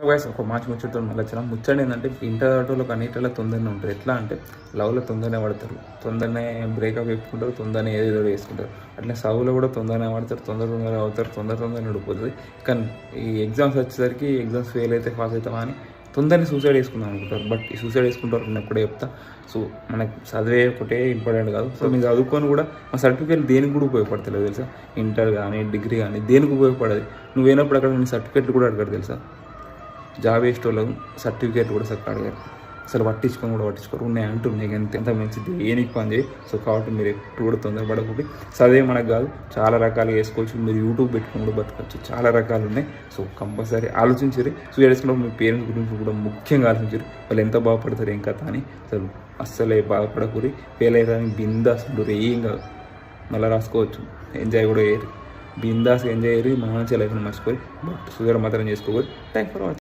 వయసు ఒక మంచి ముచ్చటతో మళ్ళీ వచ్చిన ముచ్చట ఏంటంటే ఇంటర్ ఇంటర్లో అన్నిటిలో తొందరనే ఉంటుంది ఎట్లా అంటే లవ్లో తొందరనే పడతారు. తొందరనే బ్రేకప్ చెప్పుకుంటారు తొందరనే ఏదో వేసుకుంటారు అట్లా సవ్లో కూడా తొందరనే పడతారు తొందర తొందరగా అవుతారు తొందర తొందరగా నడిపోతుంది కానీ ఈ ఎగ్జామ్స్ వచ్చేసరికి ఎగ్జామ్స్ ఫెయిల్ అయితే పాస్ అవుతామా అని తొందరనే సూసైడ్ వేసుకుందాం అనుకుంటారు. బట్ ఈ సూసైడ్ వేసుకుంటారు నేను ఎప్పుడే చెప్తా. సో మనకి చదివే ఒకటే ఇంపార్టెంట్ కాదు. సో మీరు చదువుకొని కూడా మా సర్టిఫికేట్ దేనికి కూడా ఉపయోగపడతలేదు తెలుసా? ఇంటర్ కానీ డిగ్రీ కానీ దేనికి ఉపయోగపడదు. నువ్వు నువ్వేనప్పుడు అక్కడ నీ సర్టిఫికేట్లు కూడా అడగడు తెలుసా? జాబ్ వేసేటోళ్ళు సర్టిఫికేట్ కూడా చక్కగా అడిగారు. అసలు పట్టించుకొని కూడా పట్టించుకోరు. ఉన్నాయి అంటున్నాయి ఎంత ఎంత మంచిది? ఏనికి పని చేయి? సో కాబట్టి మీరు ఎప్పుడు కూడా తొందరపడకూడదు చదివే మనకు కాదు. చాలా రకాలు వేసుకోవచ్చు మీరు యూట్యూబ్ పెట్టుకొని కూడా బతకచ్చు. చాలా రకాలు ఉన్నాయి. సో కంపల్సరీ ఆలోచించారు. సో చేసుకున్నప్పుడు మీ పేరెంట్స్ గురించి కూడా ముఖ్యంగా ఆలోచించారు. వాళ్ళు ఎంత బాగుపడతారు ఏం కథ అని. అసలు అస్సలే బాధపడకూరి ఫెయిల్ అయ్యారని బిందాస్ ఉండరు ఏం కాదు మళ్ళీ రాసుకోవచ్చు. ఎంజాయ్ కూడా చేయరు. బిందాస్ ఎంజాయ్ చేయరు. మన మంచి లైఫ్ని మర్చిపోయి బట్ షుగర్ మాత్రం చేసుకోవాలి థ్యాంక్ ఫర్ వాచింగ్